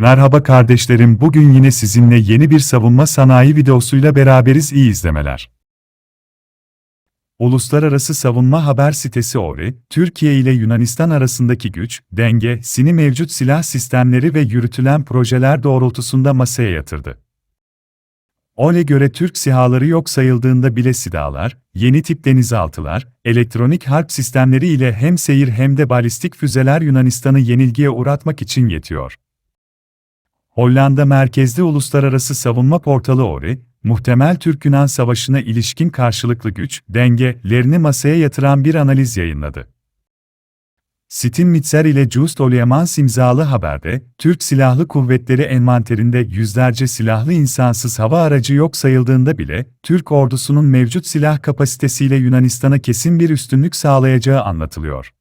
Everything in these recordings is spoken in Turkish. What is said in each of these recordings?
Merhaba kardeşlerim, bugün yine sizinle yeni bir savunma sanayi videosuyla beraberiz iyi izlemeler. Uluslararası Savunma Haber sitesi ORI, Türkiye ile Yunanistan arasındaki güç, denge, sini mevcut silah sistemleri ve yürütülen projeler doğrultusunda masaya yatırdı. OLE göre Türk sihaları yok sayıldığında bile sidalar, yeni tip denizaltılar, elektronik harp sistemleri ile hem seyir hem de balistik füzeler Yunanistan'ı yenilgiye uğratmak için yetiyor. Hollanda merkezli uluslararası savunma portalı ORI, muhtemel Türk-Yunan savaşına ilişkin karşılıklı güç, dengelerini masaya yatıran bir analiz yayınladı. Stin Mitzer ile Just Olyamans imzalı haberde, Türk Silahlı Kuvvetleri envanterinde yüzlerce silahlı insansız hava aracı yok sayıldığında bile, Türk ordusunun mevcut silah kapasitesiyle Yunanistan'a kesin bir üstünlük sağlayacağı anlatılıyor.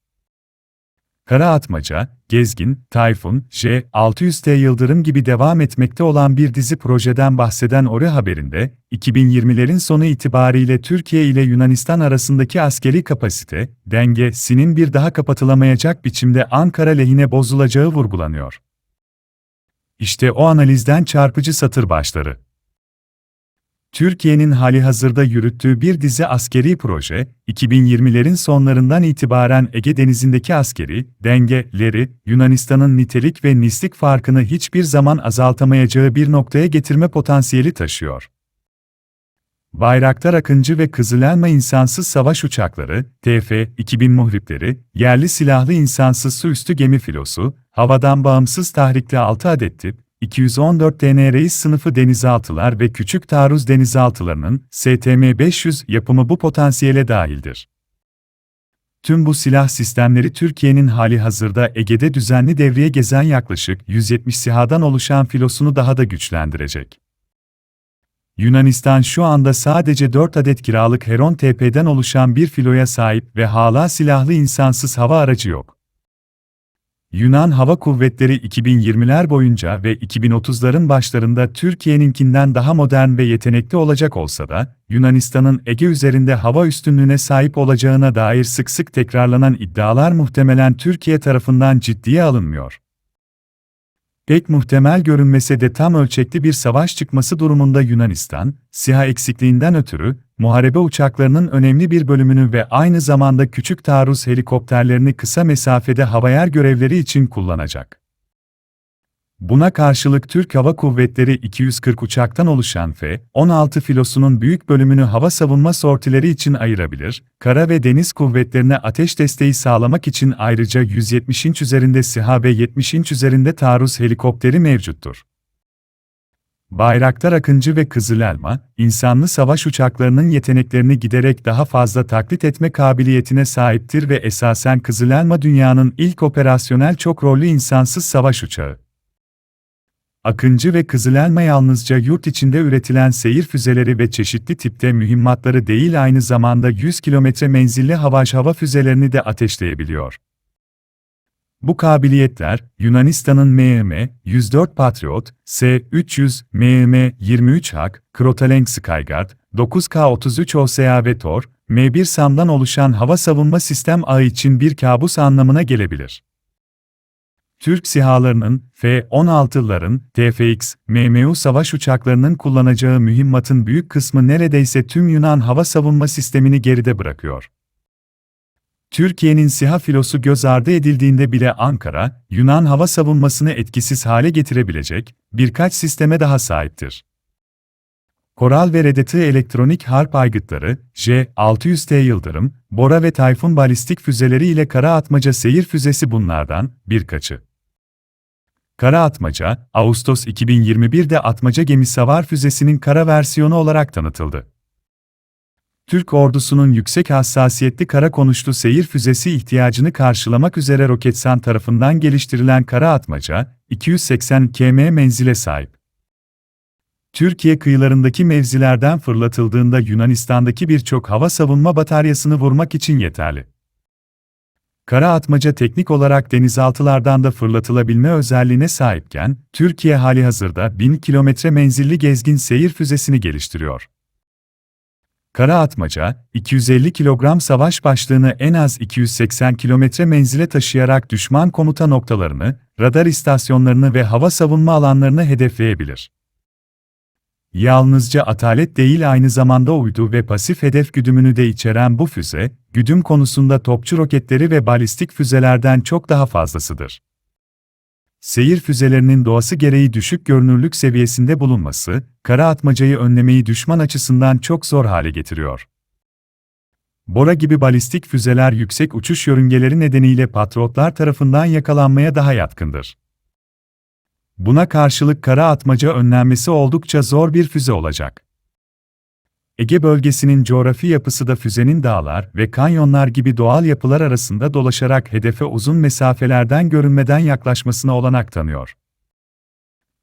Kara Atmaca, Gezgin, Tayfun, J-600T Yıldırım gibi devam etmekte olan bir dizi projeden bahseden Ori haberinde, 2020'lerin sonu itibariyle Türkiye ile Yunanistan arasındaki askeri kapasite, dengesinin bir daha kapatılamayacak biçimde Ankara lehine bozulacağı vurgulanıyor. İşte o analizden çarpıcı satır başları. Türkiye'nin hali hazırda yürüttüğü bir dizi askeri proje, 2020'lerin sonlarından itibaren Ege Denizi'ndeki askeri dengeleri, Yunanistan'ın nitelik ve nislik farkını hiçbir zaman azaltamayacağı bir noktaya getirme potansiyeli taşıyor. Bayraktar Akıncı ve Kızılelma insansız savaş uçakları, TF-2000 muhripleri, yerli silahlı insansız su üstü gemi filosu, havadan bağımsız tahrikli 6 adet tip, 214 TN Reis sınıfı denizaltılar ve küçük taarruz denizaltılarının STM-500 yapımı bu potansiyele dahildir. Tüm bu silah sistemleri Türkiye'nin hali hazırda Ege'de düzenli devreye gezen yaklaşık 170 sihadan oluşan filosunu daha da güçlendirecek. Yunanistan şu anda sadece 4 adet kiralık Heron TP'den oluşan bir filoya sahip ve hala silahlı insansız hava aracı yok. Yunan Hava Kuvvetleri 2020'ler boyunca ve 2030'ların başlarında Türkiye'ninkinden daha modern ve yetenekli olacak olsa da, Yunanistan'ın Ege üzerinde hava üstünlüğüne sahip olacağına dair sık sık tekrarlanan iddialar muhtemelen Türkiye tarafından ciddiye alınmıyor. Pek muhtemel görünmese de tam ölçekli bir savaş çıkması durumunda Yunanistan, SİHA eksikliğinden ötürü, muharebe uçaklarının önemli bir bölümünü ve aynı zamanda küçük taarruz helikopterlerini kısa mesafede havayer görevleri için kullanacak. Buna karşılık Türk Hava Kuvvetleri 240 uçaktan oluşan F-16 filosunun büyük bölümünü hava savunma sortileri için ayırabilir, kara ve deniz kuvvetlerine ateş desteği sağlamak için ayrıca 170 inç üzerinde SİHA ve 70 inç üzerinde taarruz helikopteri mevcuttur. Bayraktar Akıncı ve Kızılelma, insanlı savaş uçaklarının yeteneklerini giderek daha fazla taklit etme kabiliyetine sahiptir ve esasen Kızılelma dünyanın ilk operasyonel çok rollü insansız savaş uçağı. Akıncı ve Kızılelma yalnızca yurt içinde üretilen seyir füzeleri ve çeşitli tipte mühimmatları değil aynı zamanda 100 kilometre menzilli havaş hava füzelerini de ateşleyebiliyor. Bu kabiliyetler, Yunanistan'ın MM-104 Patriot, S-300, MM-23 Hak, Krotalenk Skyguard, 9K-33 OSA ve Tor, M1 SAM'dan oluşan hava savunma sistem ağı için bir kabus anlamına gelebilir. Türk sihalarının, F-16'ların, TFX, MMU savaş uçaklarının kullanacağı mühimmatın büyük kısmı neredeyse tüm Yunan hava savunma sistemini geride bırakıyor. Türkiye'nin SİHA filosu göz ardı edildiğinde bile Ankara, Yunan hava savunmasını etkisiz hale getirebilecek birkaç sisteme daha sahiptir. Koral ve Redatı elektronik harp aygıtları, J-600T Yıldırım, Bora ve Tayfun balistik füzeleri ile kara atmaca seyir füzesi bunlardan birkaçı. Kara Atmaca, Ağustos 2021'de Atmaca gemi savar füzesinin kara versiyonu olarak tanıtıldı. Türk ordusunun yüksek hassasiyetli kara konuşlu seyir füzesi ihtiyacını karşılamak üzere Roketsan tarafından geliştirilen Kara Atmaca, 280 km menzile sahip. Türkiye kıyılarındaki mevzilerden fırlatıldığında Yunanistan'daki birçok hava savunma bataryasını vurmak için yeterli. Kara atmaca teknik olarak denizaltılardan da fırlatılabilme özelliğine sahipken, Türkiye hali hazırda 1000 kilometre menzilli gezgin seyir füzesini geliştiriyor. Kara atmaca, 250 kilogram savaş başlığını en az 280 kilometre menzile taşıyarak düşman komuta noktalarını, radar istasyonlarını ve hava savunma alanlarını hedefleyebilir. Yalnızca atalet değil aynı zamanda uydu ve pasif hedef güdümünü de içeren bu füze, güdüm konusunda topçu roketleri ve balistik füzelerden çok daha fazlasıdır. Seyir füzelerinin doğası gereği düşük görünürlük seviyesinde bulunması, kara atmacayı önlemeyi düşman açısından çok zor hale getiriyor. Bora gibi balistik füzeler yüksek uçuş yörüngeleri nedeniyle patriotlar tarafından yakalanmaya daha yatkındır. Buna karşılık kara atmaca önlenmesi oldukça zor bir füze olacak. Ege bölgesinin coğrafi yapısı da füzenin dağlar ve kanyonlar gibi doğal yapılar arasında dolaşarak hedefe uzun mesafelerden görünmeden yaklaşmasına olanak tanıyor.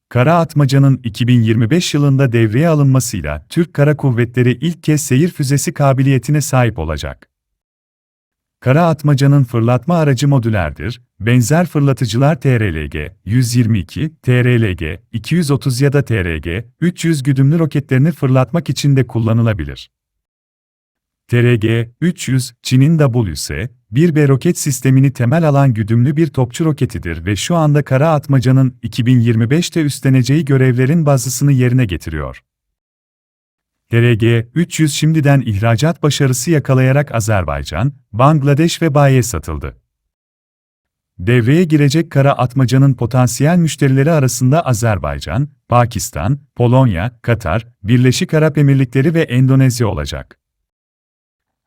Kara Atmaca'nın 2025 yılında devreye alınmasıyla Türk Kara Kuvvetleri ilk kez seyir füzesi kabiliyetine sahip olacak. Kara atmacanın fırlatma aracı modülerdir, benzer fırlatıcılar TRLG, 122, TRLG, 230 ya da TRG, 300 güdümlü roketlerini fırlatmak için de kullanılabilir. TRG, 300, Çin'in WS, 1B roket sistemini temel alan güdümlü bir topçu roketidir ve şu anda kara atmacanın 2025'te üstleneceği görevlerin bazısını yerine getiriyor. TRG-300 şimdiden ihracat başarısı yakalayarak Azerbaycan, Bangladeş ve Bayi'ye satıldı. Devreye girecek kara atmacanın potansiyel müşterileri arasında Azerbaycan, Pakistan, Polonya, Katar, Birleşik Arap Emirlikleri ve Endonezya olacak.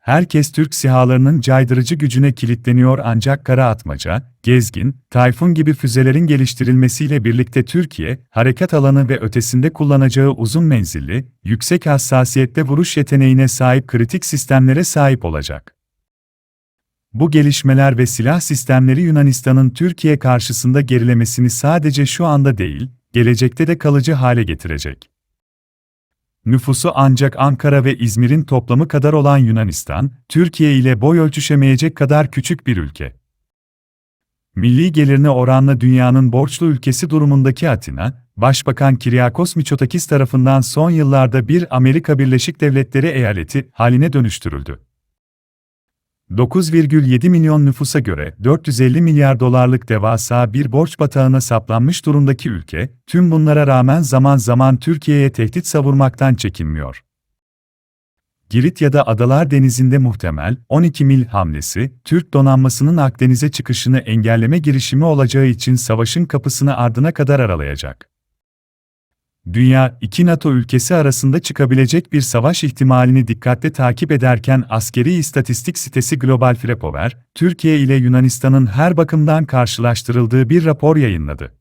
Herkes Türk sihalarının caydırıcı gücüne kilitleniyor ancak kara atmaca, gezgin, tayfun gibi füzelerin geliştirilmesiyle birlikte Türkiye, harekat alanı ve ötesinde kullanacağı uzun menzilli, yüksek hassasiyette vuruş yeteneğine sahip kritik sistemlere sahip olacak. Bu gelişmeler ve silah sistemleri Yunanistan'ın Türkiye karşısında gerilemesini sadece şu anda değil, gelecekte de kalıcı hale getirecek. Nüfusu ancak Ankara ve İzmir'in toplamı kadar olan Yunanistan, Türkiye ile boy ölçüşemeyecek kadar küçük bir ülke. Milli gelirine oranla dünyanın borçlu ülkesi durumundaki Atina, Başbakan Kiryakos Mitsotakis tarafından son yıllarda bir Amerika Birleşik Devletleri eyaleti haline dönüştürüldü. 9,7 milyon nüfusa göre 450 milyar dolarlık devasa bir borç batağına saplanmış durumdaki ülke, tüm bunlara rağmen zaman zaman Türkiye'ye tehdit savurmaktan çekinmiyor. Girit ya da Adalar Denizi'nde muhtemel 12 mil hamlesi, Türk donanmasının Akdeniz'e çıkışını engelleme girişimi olacağı için savaşın kapısını ardına kadar aralayacak. Dünya, iki NATO ülkesi arasında çıkabilecek bir savaş ihtimalini dikkatle takip ederken askeri istatistik sitesi Global Frepower, Türkiye ile Yunanistan'ın her bakımdan karşılaştırıldığı bir rapor yayınladı.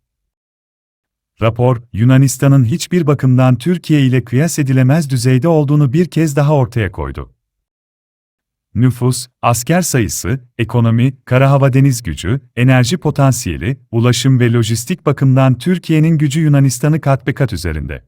Rapor, Yunanistan'ın hiçbir bakımdan Türkiye ile kıyas edilemez düzeyde olduğunu bir kez daha ortaya koydu nüfus, asker sayısı, ekonomi, karahava deniz gücü, enerji potansiyeli, ulaşım ve lojistik bakımdan Türkiye'nin gücü Yunanistan'ı kat be kat üzerinde.